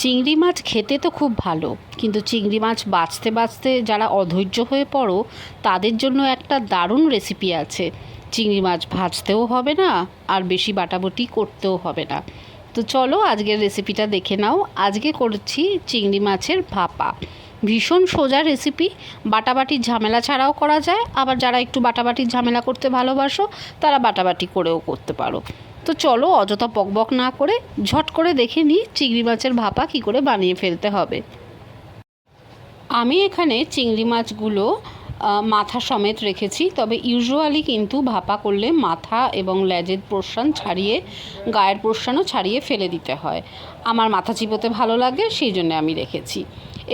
চিংড়ি মাছ খেতে তো খুব ভালো, কিন্তু চিংড়ি মাছ বাছতে বাছতে যারা অধৈর্য হয়ে পড়ো, তাদের জন্য একটা দারুণ রেসিপি আছে। চিংড়ি মাছ ভাজতেও হবে না, আর বেশি বাটাবটি করতেও হবে না। তো চলো আজকের রেসিপিটা দেখে নাও। আজকে করছি চিংড়ি মাছের ভাপা। ভীষণ সোজা রেসিপি বাটাবাটির ঝামেলা ছাড়াও করা যায়। আবার যারা একটু বাটাবাটির ঝামেলা করতে ভালোবাসো, তারা বাটাবাটি করেও করতে পারো। তো চলো অযথা পকবক না করে ঝট করে দেখে নিই চিংড়ি মাছের ভাপা কী করে বানিয়ে ফেলতে হবে। আমি এখানে চিংড়ি মাছগুলো মাথা সমেত রেখেছি, তবে ইউজুয়ালি কিন্তু ভাপা করলে মাথা এবং লেজের পোর্শন ছাড়িয়ে, গায়ের পোর্শনও ছাড়িয়ে ফেলে দিতে হয়। আমার মাথা চিপোতে ভালো লাগে, সেই জন্য আমি রেখেছি।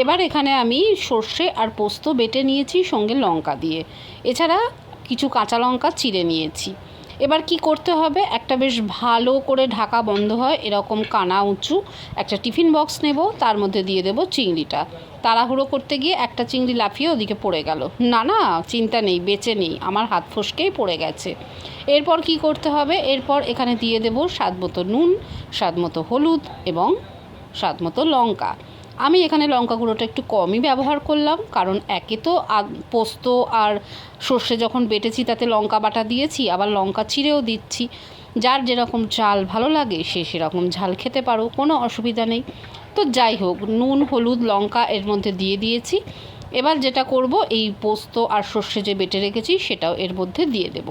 এবার এখানে আমি সর্ষে আর পোস্ত বেটে নিয়েছি সঙ্গে লঙ্কা দিয়ে। এছাড়া কিছু কাঁচা লঙ্কা চিড়ে নিয়েছি। এবার কি করতে হবে? একটা বেশ ভালো করে ঢাকা বন্ধ হয়, এরকম কানা উঁচু একটা টিফিন বক্স নেব, তার মধ্যে দিয়ে দেবো চিংড়িটা। তাড়াহুড়ো করতে গিয়ে একটা চিংড়ি লাফিয়ে ওদিকে পড়ে গেল। না না, চিন্তা নেই, বেঁচে নেই, আমার হাত ফসকেই পড়ে গেছে। এরপর কি করতে হবে? এরপর এখানে দিয়ে দেবো স্বাদ মতো নুন, স্বাদ মতো হলুদ এবং স্বাদ মতো লঙ্কা। আমি এখানে লঙ্কা গুঁড়োটা একটু কমই ব্যবহার করলাম, কারণ একে তো পোস্ত আর সর্ষে যখন বেটেছি তাতে লঙ্কা বাটা দিয়েছি, আবার লঙ্কা চিড়েও দিচ্ছি। যার যেরকম ঝাল ভালো লাগে, সে সেরকম ঝাল খেতে পারো, কোনো অসুবিধা নেই। তো যাই হোক, নুন, হলুদ, লঙ্কা এর মধ্যে দিয়ে দিয়েছি। এবার যেটা করব, এই পোস্ত আর সর্ষে যে বেটে রেখেছি, সেটাও এর মধ্যে দিয়ে দেব।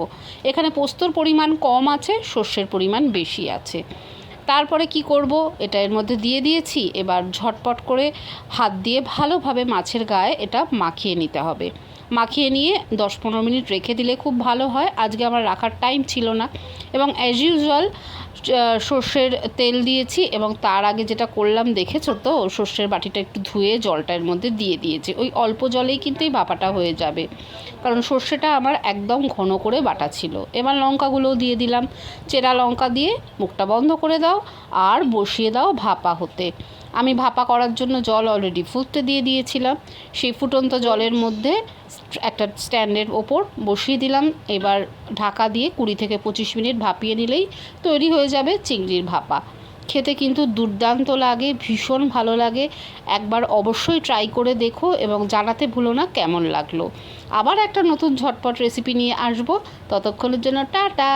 এখানে পোস্তর পরিমাণ কম আছে, সর্ষের পরিমাণ বেশি আছে। তারপরে কি করব? এটা এর মধ্যে দিয়ে দিয়েছি। এবার ঝটপট করে হাত দিয়ে ভালোভাবে মাছের গায়ে এটা মাখিয়ে নিতে হবে। মাখিয়ে নিয়ে দশ পনেরো মিনিট রেখে দিলে খুব ভালো হয়। আজকে আমার রাখার টাইম ছিল না। এবং অ্যাজ ইউজুয়াল সর্ষের তেল দিয়েছি এবং তার আগে যেটা করলাম, দেখেছ তো? সর্ষের বাটিটা একটু ধুয়ে জলটার মধ্যে দিয়ে দিয়েছি। ওই অল্প জলেই কিন্তু এই বাপাটা হয়ে যাবে। কারণ সর্ষেটা আমার একদম ঘন করে বাটা ছিল। এবার লঙ্কাগুলোও দিয়ে দিলাম। চেরা লঙ্কা দিয়ে মুখটা বন্ধ করে দাও আর বসিয়ে দাও ভাপা হতে। আমি ভাপা করার জন্য জল অলরেডি ফুটতে দিয়ে দিয়েছিলাম। সেই ফুটন্ত জলের মধ্যে একটা স্ট্যান্ডের ওপর বসিয়ে দিলাম। এবার ঢাকা দিয়ে কুড়ি থেকে পঁচিশ মিনিট ভাপিয়ে নিলেই তৈরি হয়ে যাবে চিংড়ির ভাপা। খেতে কিন্তু দুর্দান্ত লাগে, ভীষণ ভালো লাগে। একবার অবশ্যই ট্রাই করে দেখো এবং জানাতে ভুলো না কেমন লাগল। আবার একটা নতুন ঝটপট রেসিপি নিয়ে আসব। ততক্ষণের জন্য টাটা!